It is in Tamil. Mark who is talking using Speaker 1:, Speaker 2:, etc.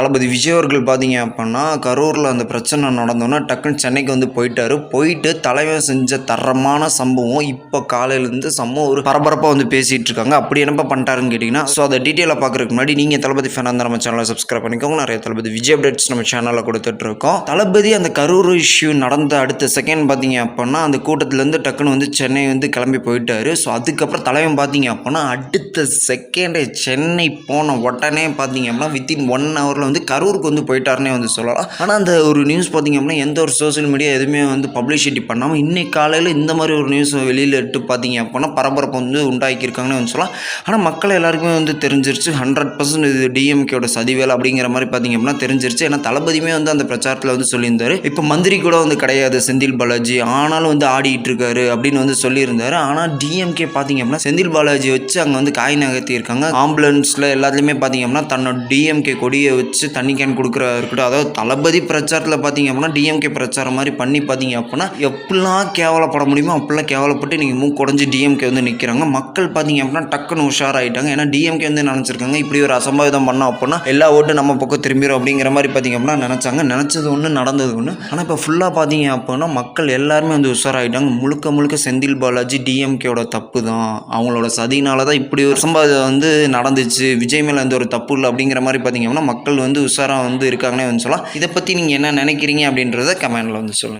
Speaker 1: தளபதி விஜய் அவர்கள் பார்த்தீங்க அப்படின்னா கரூரில் அந்த பிரச்சனை நடந்தோன்னா டக்குன்னு சென்னைக்கு வந்து போயிட்டாரு. போயிட்டு தலைவன் செஞ்ச தரமான சம்பவம் இப்போ காலையிலேருந்து சம்பவம் ஒரு பரபரப்பாக வந்து பேசிகிட்டு இருக்காங்க. அப்படி என்னப்பா பண்ணிட்டாருன்னு கேட்டிங்கன்னா ஸோ அதை டீட்டெயிலாக பார்க்குறதுக்கு முன்னாடி நீங்கள் தளபதி ஃபேனாக இருந்தால் நம்ம சேனலை சப்ஸ்கிரைப் பண்ணிக்கோங்க. நிறைய தளபதி விஜய் அப்டேட்ஸ் நம்ம சேனலில் கொடுத்துட்ருக்கோம் தளபதி அந்த கரூர் இஷ்யூ நடந்த அடுத்த செகண்ட் பார்த்தீங்க அப்படின்னா அந்த கூட்டத்துலேருந்து டக்குன்னு வந்து சென்னை வந்து கிளம்பி போயிட்டாரு. ஸோ அதுக்கப்புறம் தலைவன் பார்த்தீங்க அப்படின்னா அடுத்த செகண்டே சென்னை போன உடனே பார்த்தீங்க அப்படின்னா வித்தின் ஒன் ஹவரில் வந்து கரூருக்கு வந்து போயிட்டாருன்னே வந்து சொல்லலாம். ஆனால் அந்த ஒரு நியூஸ் பார்த்தீங்க அப்படின்னா எந்த ஒரு சோஷியல் மீடியா எதுவுமே வந்து பப்ளிசிட்டி பண்ணாமல் இன்னைக்கு காலையில் இந்த மாதிரி ஒரு நியூஸ் வெளியில் இட்டு பார்த்தீங்க அப்படின்னா பரபரப்பு வந்து உண்டாக்கியிருக்காங்கன்னு வந்து சொல்லலாம். ஆனால் மக்கள் எல்லாருக்குமே வந்து தெரிஞ்சிருச்சு ஹண்ட்ரட் பர்சன்ட் இது டிஎம்கேயோட சதிவேலை அப்படிங்கிற மாதிரி பார்த்தீங்க அப்படின்னா தெரிஞ்சிருச்சு. ஏன்னா தளபதியுமே வந்து அந்த பிரச்சாரத்தில் வந்து சொல்லியிருந்தார். இப்போ மந்திரி கூட வந்து கிடையாது செந்தில் பாலாஜி. ஆனாலும் வந்து ஆடிட்டு இருக்காரு அப்படின்னு வந்து சொல்லியிருந்தாரு. ஆனால் டிஎம்கே பார்த்தீங்க அப்படின்னா செந்தில் பாலாஜி வச்சு அங்கே வந்து காய் நகர்த்தி இருக்காங்க ஆம்புலன்ஸில் எல்லாத்துலேயுமே பார்த்தீங்க அப்படின்னா தன்னோட டிஎம்கே கொடியை வச்சு தண்ணி கேன் கொடுக்குறதா இருக்கட்டும். அதாவது தளபதி பிரச்சாரத்தில் பார்த்தீங்க அப்படின்னா டிஎம்கே பிரச்சாரம் மாதிரி பண்ணி பார்த்தீங்க அப்படின்னா எப்படிலாம் கேவலப்பட முடியுமோ அப்படிலாம் கேவலப்பட்டு நீங்கள் மூக்கு குடஞ்சி டிஎம்கே வந்து நிற்கிறாங்க மக்கள் பார்த்தீங்க அப்படின்னா டக்குன்னு உஷாராயிட்டாங்க. ஏன்னா டிஎம்கே வந்து நினச்சிருக்காங்க? இப்படி ஒரு அசம்பாவிதம் பண்ணோம் அப்படின்னா எல்லா ஓட்டும் நம்ம பக்கம் திரும்பிடும் அப்படிங்கிற மாதிரி பார்த்தீங்க அப்படின்னா நினச்சாங்க. நினச்சது ஒன்று நடந்தது ஒன்று ஆனால் இப்போ ஃபுல்லாக பார்த்தீங்க அப்படின்னா மக்கள் எல்லாருமே வந்து உஷாராயிட்டாங்க. முழுக்க முழுக்க செந்தில் பாலாஜி டிஎம்கேயோட தப்பு தான் அவங்களோட சதினால தான் இப்படி ஒரு சம்பாவிதம் வந்து நடந்துச்சு. விஜய் மேலே வந்து ஒரு தப்பு இல்லை அப்படிங்கிற மாதிரி பார்த்தீங்க அப்படின்னா மக்கள் வந்து உஷாராக வந்து இருக்காங்கன்னே வந்து சொல்லலாம். இதை பற்றி நீங்கள் என்ன நினைக்கிறீங்க அப்படின்றத கமெண்டில் வந்து சொல்லுங்கள்